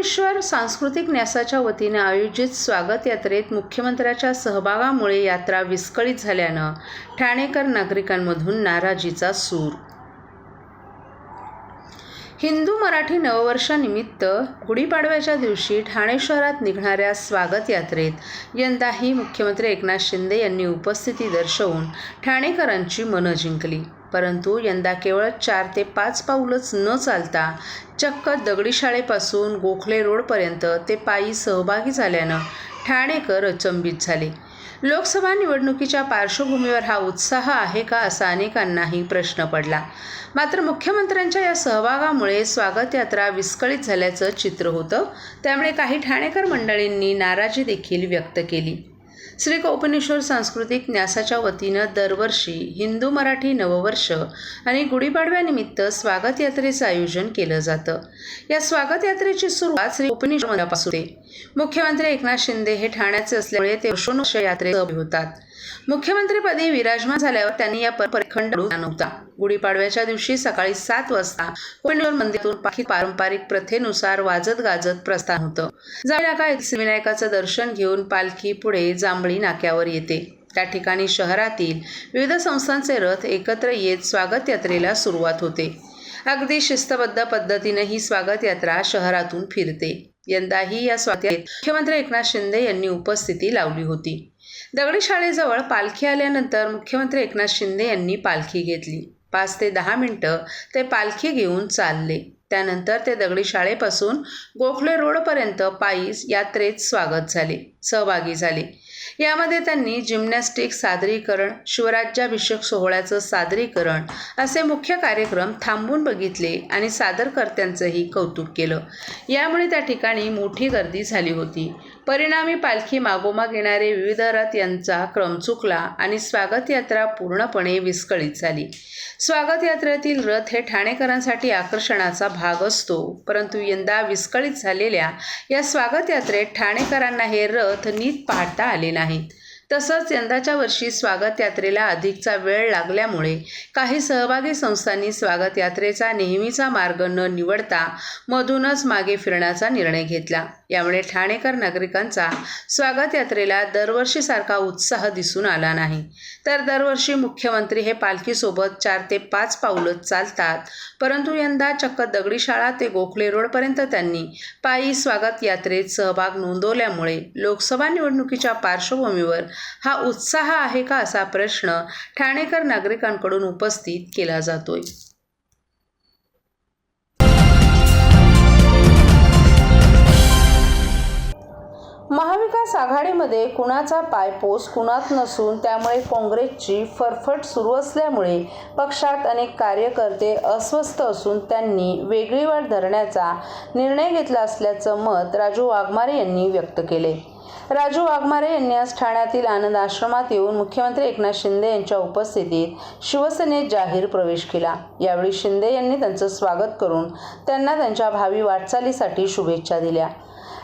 कोपिनेश्वर सांस्कृतिक न्यासाच्या वतीने आयोजित स्वागत यात्रेत मुख्यमंत्र्याच्या सहभागामुळे यात्रा विस्कळीत झाल्यानं ठाणेकर नागरिकांमधून नाराजीचा सूर. हिंदू मराठी नववर्षानिमित्त गुढीपाडव्याच्या दिवशी ठाणे शहरात निघणाऱ्या स्वागत यात्रेत यंदाही मुख्यमंत्री एकनाथ शिंदे यांनी उपस्थिती दर्शवून ठाणेकरांची मनं जिंकली. परंतु यंदा केवळ चार ते पाच पाऊलच न चालता चक्क दगडी शाळेपासून गोखले रोडपर्यंत ते पायी सहभागी झाल्यानं ठाणेकर अचंबित झाले. लोकसभा निवडणुकीच्या पार्श्वभूमीवर हा उत्साह आहे का असा अनेकांनाही प्रश्न पडला. मात्र मुख्यमंत्र्यांच्या या सहभागामुळे स्वागत यात्रा विस्कळीत झाल्याचं चित्र होतं. त्यामुळे काही ठाणेकर मंडळींनी नाराजी देखील व्यक्त केली. श्री कोपनेश्वर सांस्कृतिक न्यासाच्या वतीनं दरवर्षी हिंदू मराठी नववर्ष आणि गुढीपाडव्यानिमित्त स्वागत यात्रेचं आयोजन केलं जातं. या स्वागत यात्रेची सुरुवात श्री कोपनेश्वर होते. मुख्यमंत्री एकनाथ शिंदे हे ठाण्याचे असल्यामुळे ते वर्षोनुवर्ष यात्रेत होतात. मुख्यमंत्रीपदी विराजमान झाल्यावर त्यांनी या परिखंड नव्हता गुढीपाडव्याच्या दिवशी सकाळी सात वाजता कोपेश्वर मंदिरातून पाखी पारंपरिक प्रथेनुसार वाजत गाजत प्रस्थान होतं. जाळ्या येथील विनायकाचं दर्शन घेऊन पालखी पुढे जांभळी नाक्यावर येते. त्या ठिकाणी शहरातील विविध संस्थांचे रथ एकत्र येत स्वागत यात्रेला सुरुवात होते. अगदी शिस्तबद्ध पद्धतीने ही स्वागत यात्रा शहरातून फिरते. यंदाही या स्वागत मुख्यमंत्री एकनाथ शिंदे यांनी उपस्थिती लावली होती. दगडी शाळेजवळ पालखी आल्यानंतर मुख्यमंत्री एकनाथ शिंदे यांनी पालखी घेतली. पाच ते दहा मिनटं ते पालखी घेऊन चालले. त्यानंतर ते दगडी शाळेपासून गोखले रोडपर्यंत पायीस यात्रेत स्वागत झाले सहभागी झाले. यामध्ये त्यांनी जिम्नॅस्टिक सादरीकरण शिवराज्याभिषेक सोहळ्याचं सादरीकरण असे मुख्य कार्यक्रम थांबून बघितले आणि सादरकर्त्यांचंही कौतुक केलं. यामुळे त्या ठिकाणी मोठी गर्दी झाली होती. परिणामी पालखी मागोमाग येणारे विविध रथ यांचा क्रम चुकला आणि स्वागत यात्रा पूर्णपणे विस्कळीत झाली. स्वागत यात्रेतील रथ हे ठाणेकरांसाठी आकर्षणाचा भाग असतो परंतु यंदा विस्कळीत झालेल्या या स्वागत यात्रेत ठाणेकरांना हे रथ नीट पाहता आले नाहीत. तसंच यंदाच्या वर्षी स्वागत यात्रेला अधिकचा वेळ लागल्यामुळे काही सहभागी संस्थांनी स्वागत यात्रेचा नेहमीचा मार्ग न निवडता मधूनच मागे फिरण्याचा निर्णय घेतला. यामुळे ठाणेकर नागरिकांचा स्वागत यात्रेला दरवर्षीसारखा उत्साह दिसून आला नाही. तर दरवर्षी मुख्यमंत्री हे पालखीसोबत चार ते पाच पावलं चालतात. परंतु यंदा चक्क दगडी शाळा ते गोखले रोडपर्यंत त्यांनी पायी स्वागत यात्रेत सहभाग नोंदवल्यामुळे लोकसभा निवडणुकीच्या पार्श्वभूमीवर हा उत्साह आहे का असा प्रश्न ठाणेकर नागरिकांकडून उपस्थित केला जातोय. आघाडीमध्ये कुणाचा पायपोस कुणात नसून त्यामुळे काँग्रेसची फरफट सुरू असल्यामुळे पक्षात अनेक कार्यकर्ते अस्वस्थ असून त्यांनी वेगळी वाट धरण्याचा निर्णय घेतला असल्याचं मत राजू वाघमारे यांनी व्यक्त केले. राजू वाघमारे यांनी आज ठाण्यातील आनंद आश्रमात येऊन मुख्यमंत्री एकनाथ शिंदे यांच्या उपस्थितीत शिवसेनेत जाहीर प्रवेश केला. यावेळी शिंदे यांनी त्यांचं स्वागत करून त्यांना त्यांच्या भावी वाटचालीसाठी शुभेच्छा दिल्या.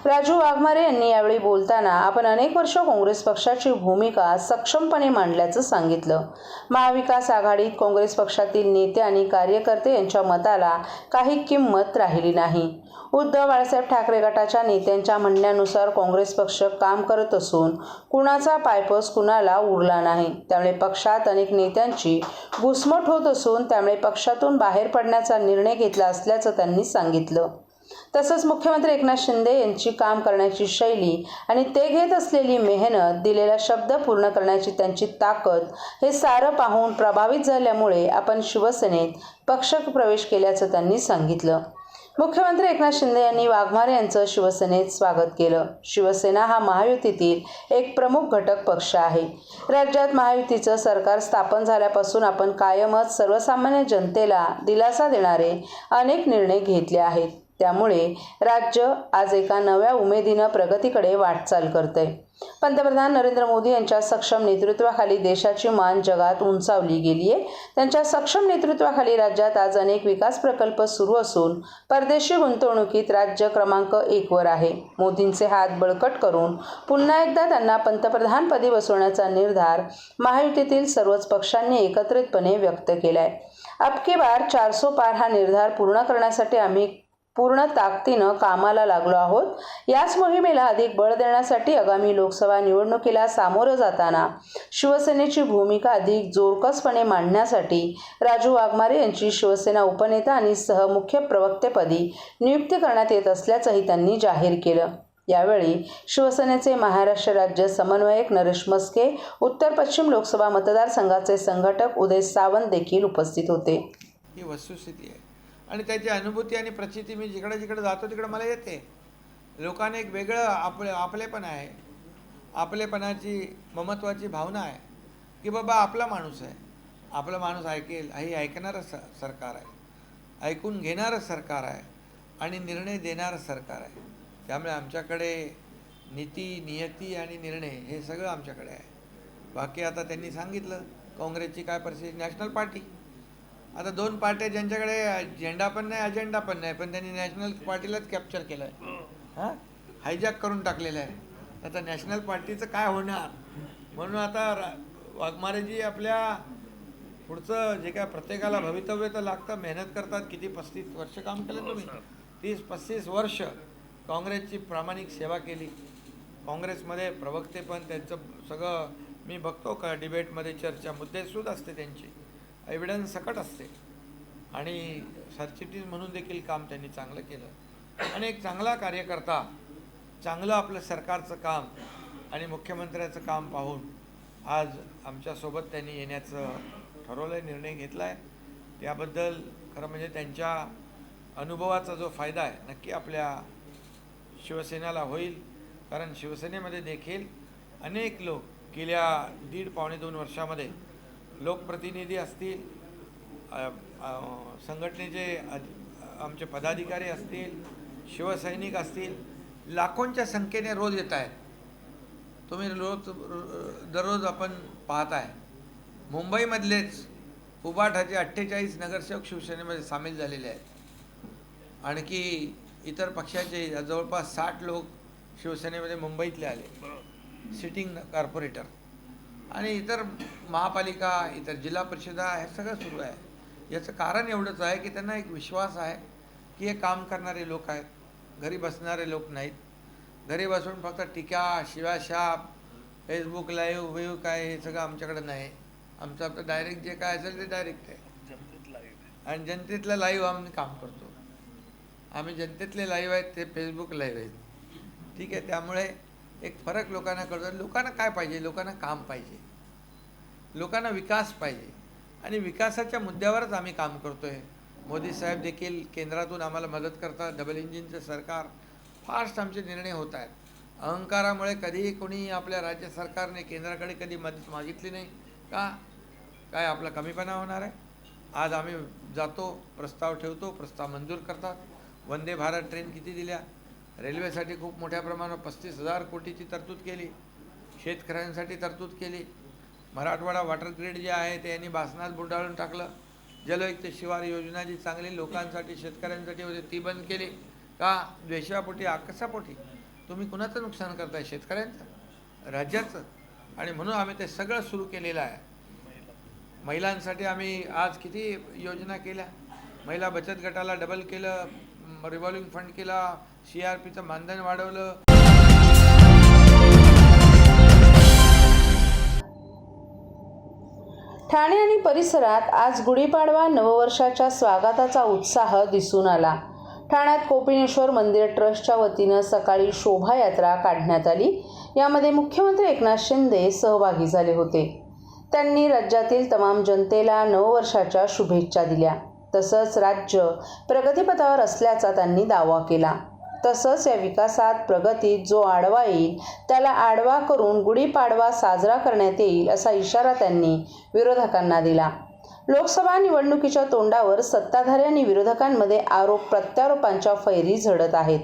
राजू वाघमारे यांनी यावेळी बोलताना आपण अनेक वर्ष काँग्रेस पक्षाची भूमिका सक्षमपणे मांडल्याचं सांगितलं. महाविकास आघाडीत काँग्रेस पक्षातील नेते आणि कार्यकर्ते यांच्या मताला काही किंमत राहिली नाही. उद्धव बाळासाहेब ठाकरे गटाच्या नेत्यांच्या म्हणण्यानुसार काँग्रेस पक्ष काम करत असून कुणाचा पायपस कुणाला उरला नाही. त्यामुळे पक्षात अनेक नेत्यांची घुसमट होत असून त्यामुळे पक्षातून बाहेर पडण्याचा निर्णय घेतला असल्याचं त्यांनी सांगितलं. तसंच मुख्यमंत्री एकनाथ शिंदे यांची काम करण्याची शैली आणि ते घेत असलेली मेहनत दिलेला शब्द पूर्ण करण्याची त्यांची ताकद हे सारं पाहून प्रभावित झाल्यामुळे आपण शिवसेनेत पक्ष प्रवेश केल्याचं त्यांनी सांगितलं. मुख्यमंत्री एकनाथ शिंदे यांनी वाघमारे यांचं शिवसेनेत स्वागत केलं. शिवसेना हा महायुतीतील एक प्रमुख घटक पक्ष आहे. राज्यात महायुतीचं सरकार स्थापन झाल्यापासून आपण कायमच सर्वसामान्य जनतेला दिलासा देणारे अनेक निर्णय घेतले आहेत. त्यामुळे राज्य आज एका नव्या उमेदीनं प्रगतीकडे वाटचाल करते पंतप्रधान नरेंद्र मोदी यांच्या सक्षम नेतृत्वाखाली देशाची मान जगात उंचावली गेली आहे त्यांच्या सक्षम नेतृत्वाखाली राज्यात आज अनेक विकास प्रकल्प सुरू असून परदेशी गुंतवणुकीत राज्य क्रमांक एकवर आहे. मोदींचे हात बळकट करून पुन्हा एकदा त्यांना पंतप्रधानपदी बसवण्याचा निर्धार महायुतीतील सर्वच पक्षांनी एकत्रितपणे व्यक्त केला आहे अबकी बार चारसो पार हा निर्धार पूर्ण करण्यासाठी आम्ही पूर्ण ताकदीनं कामाला लागलो आहोत. याच मोहिमेला अधिक बळ देण्यासाठी आगामी लोकसभा निवडणुकीला सामोरं जाताना शिवसेनेची भूमिका अधिक जोरकसपणे मांडण्यासाठी राजू वाघमारे यांची शिवसेना उपनेता आणि सहमुख्य प्रवक्तेपदी नियुक्ती करण्यात येत असल्याचंही त्यांनी जाहीर केलं. यावेळी शिवसेनेचे महाराष्ट्र राज्य समन्वयक नरेश मस्के उत्तर पश्चिम लोकसभा मतदारसंघाचे संघटक उदय सावंत देखील उपस्थित होते. ही वस्तुस्थिती आहे. आणि त्याची अनुभूती आणि प्रचिती मी जिकडे जिकडे जातो तिकडे मला येते. लोकांनी एक वेगळं आपले आपलेपण आहे. आपलेपणाची ममत्वाची भावना आहे. की बाबा आपला माणूस आहे. आपला माणूस ऐकेल हे ऐकणारं स सरकार आहे. ऐकून घेणारं सरकार आहे. आणि निर्णय देणारं सरकार आहे. त्यामुळे आमच्याकडे नीती नियती आणि निर्णय हे सगळं आमच्याकडे आहे. बाकी आता त्यांनी सांगितलं काँग्रेसची काय परिस्थिती? National party. आता दोन पार्ट्या ज्यांच्याकडे झेंडा पण नाही अजेंडा पण नाही पण त्यांनी नॅशनल पार्टीलाच कॅप्चर केलं आहे हां? हायजॅक करून टाकलेलं आहे. आता नॅशनल पार्टीचं काय होणार? म्हणून आता रा वाघमारेजी आपल्या पुढचं जे काय प्रत्येकाला भवितव्य तर लागतं मेहनत करतात. किती पस्तीस वर्ष काम केलं तुम्ही? तीस पस्तीस वर्ष काँग्रेसची प्रामाणिक सेवा केली. काँग्रेसमध्ये प्रवक्ते पण त्यांचं सगळं मी बघतो का डिबेटमध्ये चर्चा मुद्देसूद असते त्यांची. एव्हिडन्स सकट असते. आणि सरचिटणीस म्हणून देखील काम त्यांनी चांगलं केलं. आणि एक चांगला कार्यकर्ता चांगलं आपलं सरकारचं काम आणि मुख्यमंत्र्याचं काम पाहून आज आमच्यासोबत त्यांनी येण्याचं ठरवलं आहे निर्णय घेतला आहे त्याबद्दल खरं म्हणजे त्यांच्या अनुभवाचा जो फायदा आहे नक्की आपल्या शिवसेनेला होईल. कारण शिवसेनेमध्ये देखील अनेक लोक गेल्या दीड पावणे दोन वर्षामध्ये लोकप्रतिनिधी असतील संघटनेचे आमचे पदाधिकारी असतील शिवसैनिक असतील लाखोंच्या संख्येने रोज येत आहेत. तुम्ही रोज दररोज आपण पाहत आहे मुंबईमधलेच उबाठाचे अठ्ठेचाळीस नगरसेवक शिवसेनेमध्ये सामील झालेले आहेत. आणखी इतर पक्षाचे जवळपास साठ लोक शिवसेनेमध्ये मुंबईतले आले. Sitting corporator. आणि इतर महापालिका इतर जिल्हा परिषदा हे सगळं सुरू आहे. याचं कारण एवढंच आहे की त्यांना एक विश्वास आहे की हे काम करणारे लोक आहेत घरी बसणारे लोक नाहीत. घरी बसून फक्त टीका शिवाशाप फेसबुक लाईव्ह वेव्ह काय हे सगळं आमच्याकडे नाही. आमचं आपलं डायरेक्ट जे काय असेल ते डायरेक्ट आहे. आणि जनतेतलं लाईव्ह आम्ही काम करतो. आम्ही जनतेतले लाईव्ह आहेत ते फेसबुक लाईव्ह आहेत. ठीक आहे त्यामुळे एक फरक लोकांना कळतो. लोकांना काय पाहिजे? लोकांना काम पाहिजे. लोकांना विकास पाहिजे. आणि विकासाच्या मुद्द्यावरच आम्ही काम करतो आहे मोदी साहेब देखील केंद्रातून आम्हाला मदत करतात. डबल इंजिनचं सरकार. फास्ट आमचे निर्णय होत आहेत. अहंकारामुळे कधीही कोणी आपल्या राज्य सरकारने केंद्राकडे कधी मदत मागितली नाही का? काय आपला कमीपणा होणार आहे? आज आम्ही जातो प्रस्ताव ठेवतो प्रस्ताव मंजूर करतात. वंदे भारत ट्रेन किती दिल्या? रेल्वेसाठी खूप मोठ्या प्रमाणात पस्तीस हजार कोटीची तरतूद केली. शेतकऱ्यांसाठी तरतूद केली. मराठवाडा वॉटर ग्रीड जे आहे ते यांनी बासनात बुडाळून टाकलं. जलयुक्त शिवार योजना जी चांगली लोकांसाठी शेतकऱ्यांसाठी होती ती बंद केली. का? द्वेषापोटी आकसापोटी तुम्ही कुणाचं नुकसान करताय? शेतकऱ्यांचं? राज्याचं? आणि म्हणून आम्ही ते सगळं सुरू केलेलं आहे. महिलांसाठी आम्ही आज किती योजना केल्या? महिला बचत गटाला डबल केलं. रिव्हॉल्विंग फंड केला सी आर पीचं मानधन वाढवलं. ठाणे आणि परिसरात आज गुढीपाडवा नववर्षाच्या स्वागताचा उत्साह दिसून आला. ठाण्यात कोपिनेश्वर मंदिर ट्रस्टच्या वतीनं सकाळी शोभायात्रा काढण्यात आली. यामध्ये मुख्यमंत्री एकनाथ शिंदे सहभागी झाले होते. त्यांनी राज्यातील तमाम जनतेला नववर्षाच्या शुभेच्छा दिल्या. तसंच राज्य प्रगतीपथावर असल्याचा त्यांनी दावा केला. तसंच या विकासात प्रगतीत जो आडवा येईल त्याला आडवा करून गुढीपाडवा साजरा करण्यात येईल असा इशारा त्यांनी विरोधकांना दिला. लोकसभा निवडणुकीच्या तोंडावर सत्ताधारी आणि विरोधकांमध्ये आरोप प्रत्यारोपांच्या फैरी झडत आहेत.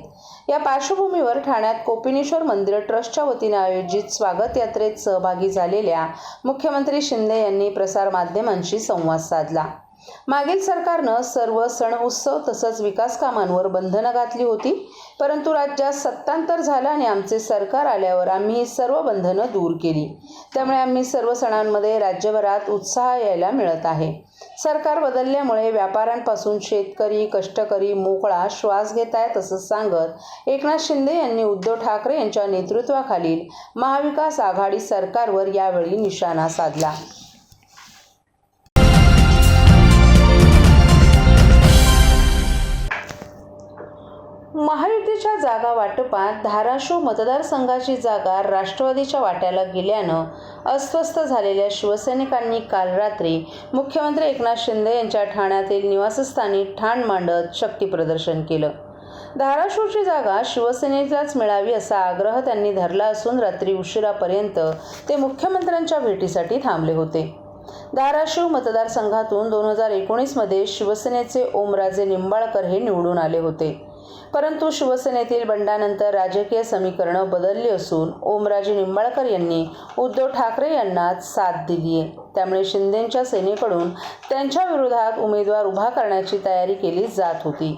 या पार्श्वभूमीवर ठाण्यात कोपिनेश्वर मंदिर ट्रस्टच्या वतीने आयोजित स्वागत यात्रेत सहभागी झालेल्या मुख्यमंत्री शिंदे यांनी प्रसारमाध्यमांशी संवाद साधला. मागील सरकारनं सर्व सण उत्सव तसंच विकास कामांवर बंधनं घातली होती परंतु राज्यात सत्तांतर झालं आणि आमचे सरकार आल्यावर आम्ही ही सर्व बंधनं दूर केली. त्यामुळे आम्ही सर्व सणांमध्ये राज्यभरात उत्साह यायला मिळत आहे. सरकार बदलल्यामुळे व्यापाऱ्यांपासून शेतकरी कष्टकरी मोकळा श्वास घेत आहेत असं सांगत एकनाथ शिंदे यांनी उद्धव ठाकरे यांच्या नेतृत्वाखालील महाविकास आघाडी सरकारवर यावेळी निशाणा साधला. महायुतीच्या जागा वाटपात धाराशिव मतदारसंघाची जागा राष्ट्रवादीच्या वाट्याला गेल्यानं अस्वस्थ झालेल्या शिवसैनिकांनी काल रात्री मुख्यमंत्री एकनाथ शिंदे यांच्या ठाण्यातील निवासस्थानी ठाण मांडत शक्तीप्रदर्शन केलं. धाराशिवची जागा शिवसेनेलाच मिळावी असा आग्रह त्यांनी धरला असून रात्री उशिरापर्यंत ते मुख्यमंत्र्यांच्या भेटीसाठी थांबले होते. धाराशिव मतदारसंघातून दोन हजार एकोणीसमध्ये शिवसेनेचे ओमराजे निंबाळकर हे निवडून आले होते. परंतु शिवसेनेतील बंडानंतर राजकीय समीकरणं बदलली असून ओमराजे निंबाळकर यांनी उद्धव ठाकरे यांनाच साथ दिली आहे त्यामुळे शिंदेंच्या सेनेकडून त्यांच्या विरोधात उमेदवार उभा करण्याची तयारी केली जात होती.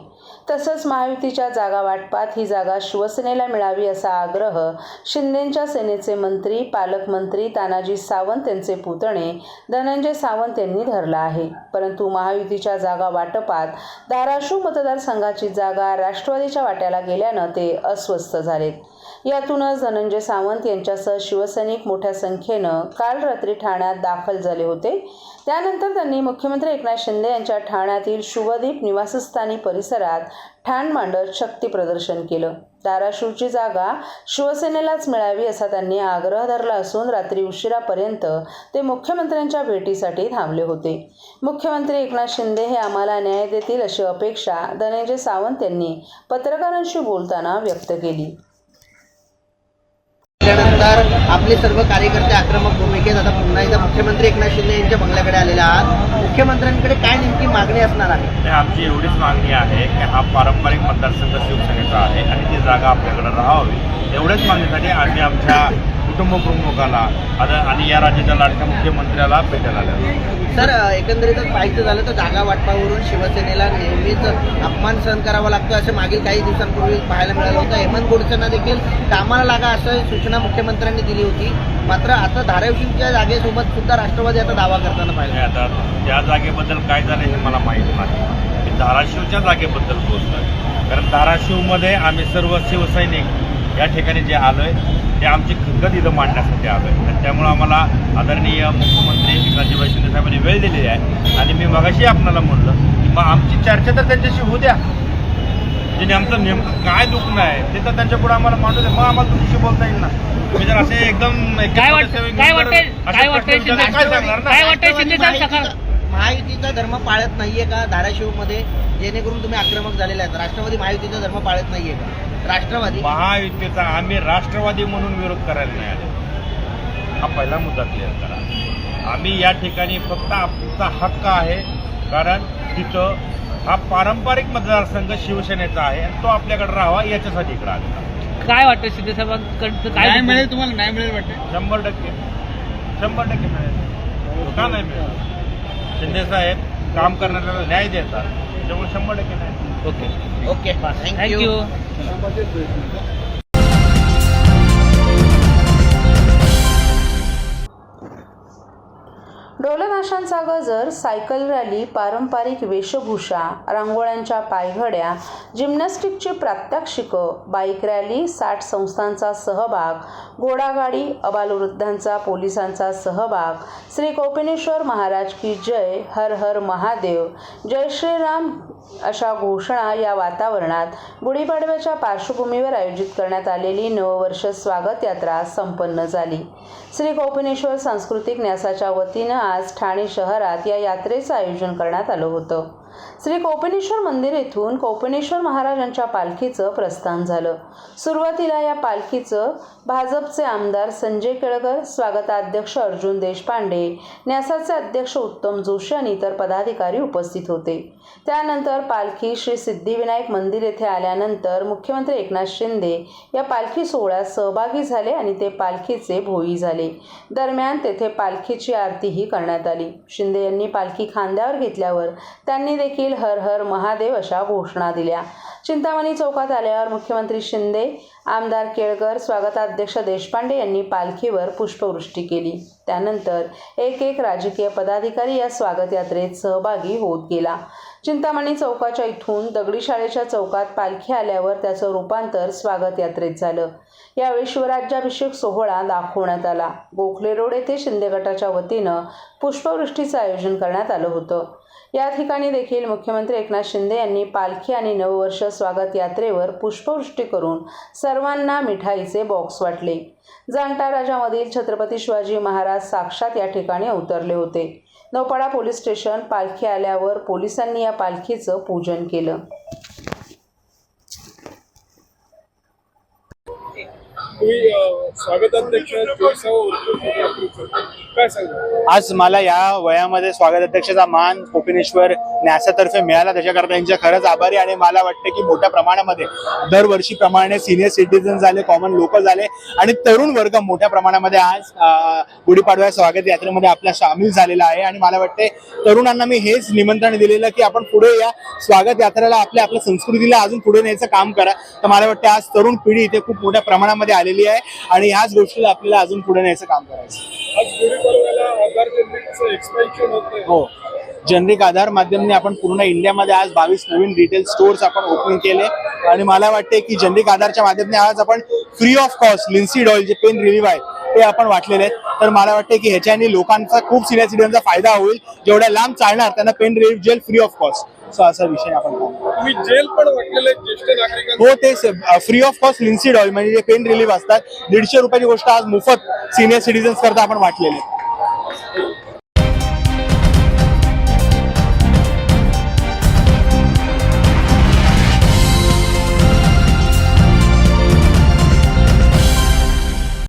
तसंच महायुतीच्या जागा वाटपात ही जागा शिवसेनेला मिळावी असा आग्रह शिंदेंच्या सेनेचे मंत्री पालकमंत्री तानाजी सावंत यांचे पुतणे धनंजय सावंत यांनी धरला आहे. परंतु महायुतीच्या जागा वाटपात धाराशिव मतदारसंघाची जागा राष्ट्रवादीच्या वाट्याला गेल्यानं ते अस्वस्थ झालेत. यातूनच धनंजय सावंत यांच्यासह शिवसैनिक मोठ्या संख्येनं काल रात्री ठाण्यात दाखल झाले होते. त्यानंतर त्यांनी मुख्यमंत्री एकनाथ शिंदे यांच्या ठाण्यातील शुभदीप निवासस्थानी परिसरात ठाण मांडत शक्ती प्रदर्शन केलं. धाराशिवची जागा शिवसेनेलाच मिळावी असा त्यांनी आग्रह धरला असून रात्री उशिरापर्यंत ते मुख्यमंत्र्यांच्या भेटीसाठी थांबले होते. मुख्यमंत्री एकनाथ शिंदे हे आम्हाला न्याय देतील अशी अपेक्षा धनंजय सावंत यांनी पत्रकारांशी बोलताना व्यक्त केली. तर आपले सर्व कार्यकर्ते आक्रमक भूमिकेत आता पुन्हा एकदा मुख्यमंत्री एकनाथ शिंदे यांच्या बंगल्याकडे आलेले आहात. मुख्यमंत्र्यांकडे काय नेमकी मागणी असणार आहे? आमची एवढीच मागणी आहे की हा पारंपरिक मतदारसंघ शिवसेनेचा आहे आणि ती जागा आपल्याकडे राहावी. एवढ्याच मागणीसाठी आम्ही आमच्या कुटुंब प्रमुखाला आता आणि या राज्याच्या लाडक्या मुख्यमंत्र्याला भेटायला आलो सर एकंदरीतच पाहायचं झालं तर जागा वाटपावरून शिवसेनेला नेहमीच अपमान सहन करावा लागतो असं मागील काही दिवसांपूर्वी पाहायला मिळालं होतं. हेमंत गोडसेंना देखील कामाला लागा असं सूचना मुख्यमंत्र्यांनी दिली होती. मात्र आता धाराशिवच्या जागेसोबत सुद्धा राष्ट्रवादी आता दावा करताना पाहिजे आता त्या जागेबद्दल काय झालं हे मला माहीत नाही. मी धाराशिवच्या जागेबद्दल बोलतोय. कारण धाराशिवमध्ये आम्ही सर्व शिवसैनिक या ठिकाणी जे आलोय ते आमची खतखत इथं मांडण्यासाठी आलोय. आणि त्यामुळं आम्हाला आदरणीय मुख्यमंत्री एकनाथजीभाई शिंदे साहेबांनी वेळ दिलेली आहे. आणि मी मगाशी आपणाला म्हणलं की मग आमची चर्चा तर त्यांच्याशी होऊ द्या. म्हणजे आमचं नेमकं काय दुखणं आहे ते तर त्यांच्या पुढे आम्हाला मांडू दे मग आम्हाला तुमच्याशी बोलता येईल ना. तुम्ही जर असे एकदम काय वाटतं- काय काय शिंदे- साहेब? महायुतीचा- धर्म पाळत नाहीये का? धाराशिवमध्ये जेणेकरून तुम्ही आक्रमक झालेले आहेत. राष्ट्रवादी महायुतीचा धर्म पाळत नाहीये का? राष्ट्रवादी. महायुतीचा आम्ही राष्ट्रवादी म्हणून विरोध करायला नाही आलो. हा पहिला मुद्दा क्लिअर करा. आम्ही या ठिकाणी फक्त आमचा हक्क आहे कारण तिथं हा पारंपरिक मतदारसंघ शिवसेनेचा आहे आणि तो आपल्याकडे राहावा याच्यासाठी इकडे आलेला काय वाटतं शिंदे साहेबांकडचं काय मिळेल तुम्हाला न्याय मिळेल वाटतं. शंभर टक्के. शंभर टक्के मिळेल. का नाही मिळेल? शिंदे साहेब काम करणाऱ्याला न्याय देतात त्यामुळे शंभर टक्के नाही ओके. Okay, thank, you. ढोलनाशांचा गजर सायकल रॅली पारंपरिक वेशभूषा रांगोळ्यांच्या पायघड्या जिम्नॅस्टिकची प्रात्यक्षिकं बाईक रॅली साठ संस्थांचा सहभाग घोडागाडी अबालवृद्धांचा पोलिसांचा सहभाग श्री कोपिनेश्वर महाराज की जय हर हर महादेव जय श्रीराम अशा घोषणा या वातावरणात गुढीपाडव्याच्या पार्श्वभूमीवर आयोजित करण्यात आलेली नववर्ष स्वागत यात्रा संपन्न झाली. श्री कोपिनेश्वर सांस्कृतिक न्यासाच्या वतीनं आज ठाणे शहरात या यात्रेचं आयोजन करण्यात आलं होतं. श्री कोपनेश्वर मंदिर येथून कोपनेश्वर महाराजांच्या पालखीचं प्रस्थान झालं. सुरुवातीला या पालखीचं भाजपचे आमदार संजय केळकर स्वागताध्यक्ष अर्जुन देशपांडे न्यासाचे अध्यक्ष उत्तम जोशी आणि इतर पदाधिकारी उपस्थित होते. त्यानंतर पालखी श्री सिद्धिविनायक मंदिर येथे आल्यानंतर मुख्यमंत्री एकनाथ शिंदे या पालखी सोहळ्यात सहभागी झाले आणि ते पालखीचे भोई झाले. दरम्यान तेथे पालखीची आरतीही करण्यात आली. शिंदे यांनी पालखी खांद्यावर घेतल्यावर त्यांनी देखील हर हर महादेव अशा घोषणा दिल्या. चिंतामणी चौकात आल्यावर मुख्यमंत्री शिंदे आमदार केळकर स्वागताध्यक्ष देशपांडे यांनी पालखीवर पुष्पवृष्टी केली. त्यानंतर एक एक राजकीय पदाधिकारी या स्वागत यात्रेत सहभागी होत गेला. चिंतामणी चौकाच्या इथून दगडी शाळेच्या चौकात पालखी आल्यावर त्याचं रूपांतर स्वागत यात्रेत झालं. यावेळी शिवराज्याभिषेक सोहळा दाखवण्यात आला. गोखले रोड येथे शिंदे गटाच्या वतीनं पुष्पवृष्टीचं आयोजन करण्यात आलं होतं. या ठिकाणी देखील मुख्यमंत्री एकनाथ शिंदे यांनी पालखी आणि नववर्ष स्वागत यात्रेवर पुष्पवृष्टी करून सर्वांना मिठाईचे बॉक्स वाटले. जाणता राजामधील छत्रपती शिवाजी महाराज साक्षात या ठिकाणी अवतरले होते. नौपाडा पोलीस स्टेशन पालखी आल्यावर पोलिसांनी या पालखीचं पूजन केलं. तुम्ही स्वागताध्यक्ष काय सांगा आज मला या वयामध्ये स्वागत अध्यक्षाचा मान कोपिनेश्वर न्यासातर्फे मिळाला. त्याच्याकरता त्यांच्या खरंच आभारी आणि मला वाटतं की मोठ्या प्रमाणामध्ये दरवर्षीप्रमाणे सिनियर सिटीजन झाले कॉमन लोक झाले आणि तरुण वर्ग मोठ्या प्रमाणामध्ये आज गुढीपाडव्या स्वागत यात्रेमध्ये आपल्या सामील झालेला आहे. आणि मला वाटते तरुणांना मी हेच निमंत्रण दिलेलं की आपण पुढे या स्वागत यात्रेला आपल्या आपल्या संस्कृतीला अजून पुढे न्यायचं काम करा. तर मला वाटतं आज तरुण पिढी इथे खूप मोठ्या प्रमाणामध्ये आलेली आहे आणि ह्याच गोष्टीला आपल्याला अजून पुढे न्यायचं काम करायचं. हो. जनरिक आधार माध्यमाने आपण पूर्ण इंडियामध्ये आज बावीस नवीन रिटेल स्टोअर्स आपण ओपन केले. आणि मला वाटते की जनरिक आधारच्या माध्यमाने आज आपण free of cost linseed oil जे पेन रिलीव्ह आहे ते आपण वाटलेले आहेत. तर मला वाटते की ह्याच्याने लोकांचा खूप सिनियर सिटीजनचा फायदा होईल. जेवढ्या लांब चालणार त्यांना pain relieve gel free of cost so असा विषय आपण. तुम्ही जेल पण वाटलेले ज्येष्ठ नागरिकांना हो ते free of cost linseed oil म्हणजे जे पेन रिलीव्ह असतात दीडशे रुपयाची गोष्ट आज मोफत सिनियर सिटीजन्स करता आपण वाटलेले.